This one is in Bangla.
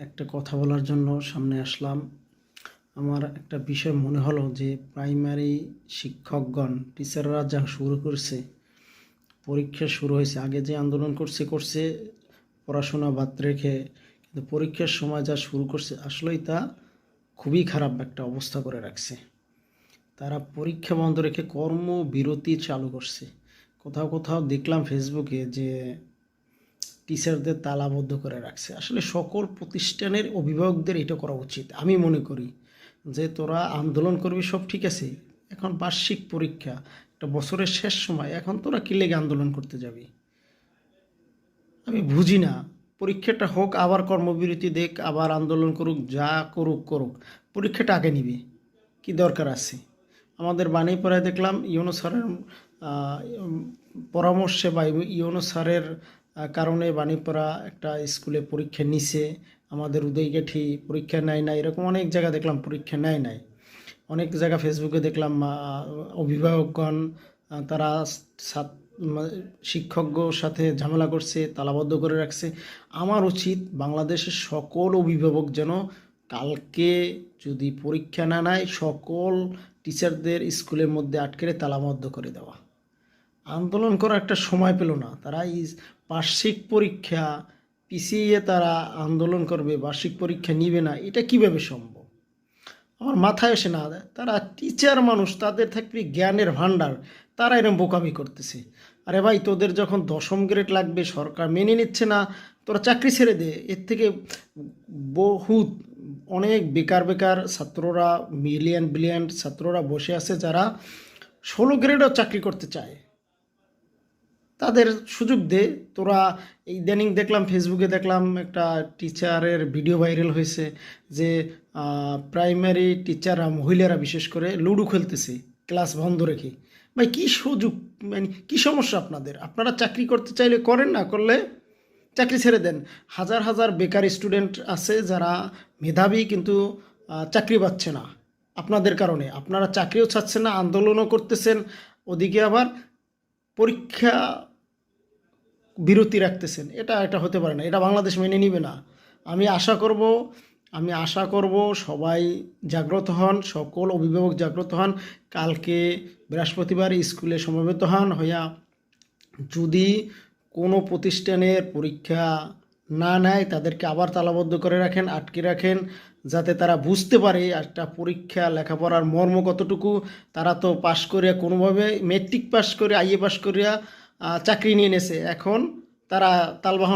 একটা কথা বলার জন্য সামনে আসলাম। আমার একটা বিষয় মনে হলো যে প্রাইমারি শিক্ষকগণ টিচাররা যা শুরু করছে, পরীক্ষা শুরু হয়েছে, আগে যে আন্দোলন করছে করছে, পড়াশোনা বাদ রেখে, কিন্তু পরীক্ষার সময় যা শুরু করছে, আসলেই তা খুবই খারাপ একটা অবস্থা করে রাখছে। তারা পরীক্ষা বন্ধ রেখে কর্মবিরতি চালু করছে। কোথাও কোথাও দেখলাম ফেসবুকে যে টিচারদের তালাবদ্ধ করে রাখছে। আসলে সকল প্রতিষ্ঠানের অভিভাবকদের এটা করা উচিত। আমি মনে করি যে তোরা আন্দোলন করবি, সব ঠিক আছে। এখন বার্ষিক পরীক্ষা, একটা বছরের শেষ সময়, এখন তোরা কি লেগে আন্দোলন করতে যাবি? আমি বুঝি না। পরীক্ষাটা হোক, আবার কর্মবিরতি দেখ, আবার আন্দোলন করুক, যা করুক করুক। পরীক্ষাটা আগে নিবে। কি দরকার আছে? আমাদের বাণীপাড়ায় দেখলাম ইউনো স্যারের পরামর্শে বা ইউনো স্যারের কারণে বাণীপাড়া একটা স্কুলে পরীক্ষা নিছে। আমাদের উদয়গাঠি পরীক্ষা নেয় না এরকম অনেক জায়গা দেখলাম পরীক্ষা নেয় নাই। অনেক জায়গা ফেসবুকে দেখলাম অভিভাবকগণ তারা ছাত্র শিক্ষকগোর সাথে ঝামেলা করছে, তালাবদ্ধ করে রাখছে। আমার উচিত বাংলাদেশের সকল অভিভাবক যেন কালকে যদি পরীক্ষা না নেয়, সকল টিচারদের স্কুলের মধ্যে আটকে তালাবদ্ধ করে দেওয়া। আন্দোলন করার একটা সময় পেল না। তারা এই বার্ষিক পরীক্ষা পিছিয়ে তারা আন্দোলন করবে, বার্ষিক পরীক্ষা নিবে না। এটা কীভাবে সম্ভব? আমার মাথায় এসে না। তারা টিচার মানুষ, তাদের থাকবে জ্ঞানের ভাণ্ডার। তারা এরকম বোকামি করতেছে। আরে ভাই, তোদের যখন দশম গ্রেড লাগবে, সরকার মেনে নিচ্ছে না, তোরা চাকরি ছেড়ে দে। এর থেকে বহুত অনেক বেকার বেকার ছাত্ররা মিলিয়ন বিলিয়ন ছাত্ররা বসে আছে যারা ষোলো গ্রেডও চাকরি করতে চায়। তাদের সুযোগ দে। তোরা এই ইদানিং দেখলাম ফেসবুকে দেখলাম একটা টিচারের ভিডিও ভাইরাল হয়েছে যে প্রাইমারি টিচাররা মহিলারা বিশেষ করে লুডো খেলতেছে ক্লাস বন্ধ রেখে। ভাই, কী সুযোগ মানে কী সমস্যা আপনাদের? আপনারা চাকরি করতে চাইলে করেন না, করলে চাকরি ছেড়ে দেন। হাজার হাজার বেকার স্টুডেন্ট আছে যারা মেধাবী কিন্তু চাকরি পাচ্ছে না আপনাদের কারণে। আপনারা চাকরিও চাচ্ছেন না, আন্দোলনও করতেছেন। ওদিকে আবার পরীক্ষা বিরতি রাখতেছেন। এটা এটা হতে পারে না। এটা বাংলাদেশ মেনে নিবে না। আমি আশা করব, আমি আশা করব সবাই জাগ্রত হন, সকল অভিভাবক জাগ্রত হন। কালকে বৃহস্পতিবার স্কুলে সমবেত হন হইয়া যদি কোনো প্রতিষ্ঠানের পরীক্ষা না নেয়, তাদেরকে আবার তালাবদ্ধ করে রাখেন, আটকে রাখেন, যাতে তারা বুঝতে পারে একটা পরীক্ষা, লেখাপড়ার মর্ম কতটুকু। তারা তো পাশ করিয়া কোনোভাবে মেট্রিক পাশ করে আইএ পাশ করিয়া চাকরি নিয়ে নেছে। এখন তারা তালবাহন